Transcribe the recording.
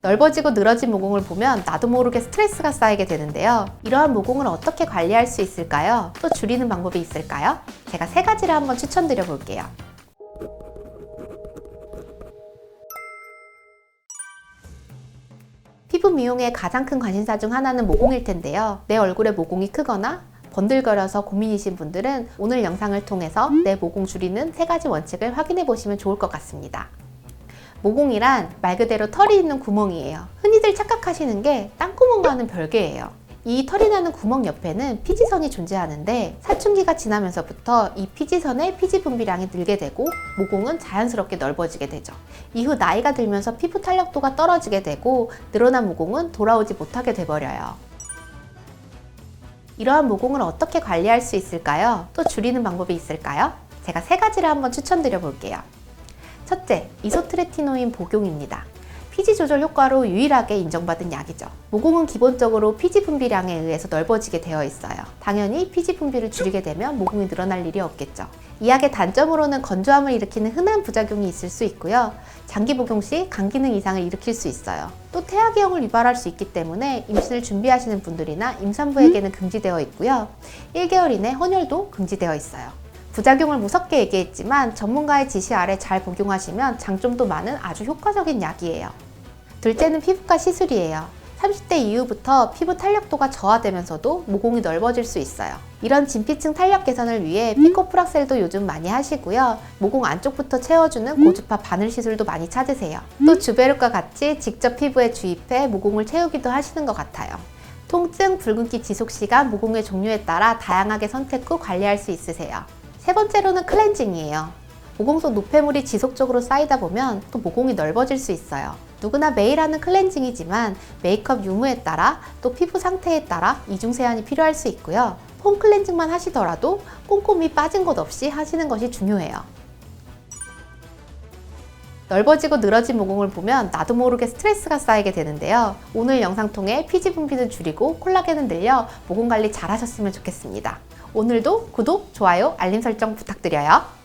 넓어지고 늘어진 모공을 보면 나도 모르게 스트레스가 쌓이게 되는데요. 이러한 모공을 어떻게 관리할 수 있을까요? 또 줄이는 방법이 있을까요? 제가 세 가지를 한번 추천드려 볼게요. 피부 미용의 가장 큰 관심사 중 하나는 모공일 텐데요. 내 얼굴에 모공이 크거나 번들거려서 고민이신 분들은 오늘 영상을 통해서 내 모공 줄이는 세 가지 원칙을 확인해 보시면 좋을 것 같습니다. 모공이란 말 그대로 털이 있는 구멍이에요. 흔히들 착각하시는 게 땅구멍과는 별개예요. 이 털이 나는 구멍 옆에는 피지선이 존재하는데 사춘기가 지나면서부터 이 피지선의 피지 분비량이 늘게 되고 모공은 자연스럽게 넓어지게 되죠. 이후 나이가 들면서 피부 탄력도가 떨어지게 되고 늘어난 모공은 돌아오지 못하게 돼버려요. 이러한 모공을 어떻게 관리할 수 있을까요? 또 줄이는 방법이 있을까요? 제가 세 가지를 한번 추천드려 볼게요. 첫째, 이소트레티노인 복용입니다. 피지 조절 효과로 유일하게 인정받은 약이죠. 모공은 기본적으로 피지 분비량에 의해서 넓어지게 되어 있어요. 당연히 피지 분비를 줄이게 되면 모공이 늘어날 일이 없겠죠. 이 약의 단점으로는 건조함을 일으키는 흔한 부작용이 있을 수 있고요. 장기 복용 시 간 기능 이상을 일으킬 수 있어요. 또 태아기형을 유발할 수 있기 때문에 임신을 준비하시는 분들이나 임산부에게는 금지되어 있고요. 1개월 이내 헌혈도 금지되어 있어요. 부작용을 무섭게 얘기했지만 전문가의 지시 아래 잘 복용하시면 장점도 많은 아주 효과적인 약이에요. 둘째는 피부과 시술이에요. 30대 이후부터 피부 탄력도가 저하되면서도 모공이 넓어질 수 있어요. 이런 진피층 탄력 개선을 위해 피코프락셀도 요즘 많이 하시고요. 모공 안쪽부터 채워주는 고주파 바늘 시술도 많이 찾으세요. 또 주베르과 같이 직접 피부에 주입해 모공을 채우기도 하시는 것 같아요. 통증, 붉은기 지속 시간, 모공의 종류에 따라 다양하게 선택 후 관리할 수 있으세요. 세 번째로는 클렌징이에요. 모공 속 노폐물이 지속적으로 쌓이다 보면 또 모공이 넓어질 수 있어요. 누구나 매일 하는 클렌징이지만 메이크업 유무에 따라 또 피부 상태에 따라 이중 세안이 필요할 수 있고요. 폼 클렌징만 하시더라도 꼼꼼히 빠진 것 없이 하시는 것이 중요해요. 넓어지고 늘어진 모공을 보면 나도 모르게 스트레스가 쌓이게 되는데요. 오늘 영상 통해 피지 분비는 줄이고 콜라겐은 늘려 모공 관리 잘 하셨으면 좋겠습니다. 오늘도 구독, 좋아요, 알림 설정 부탁드려요.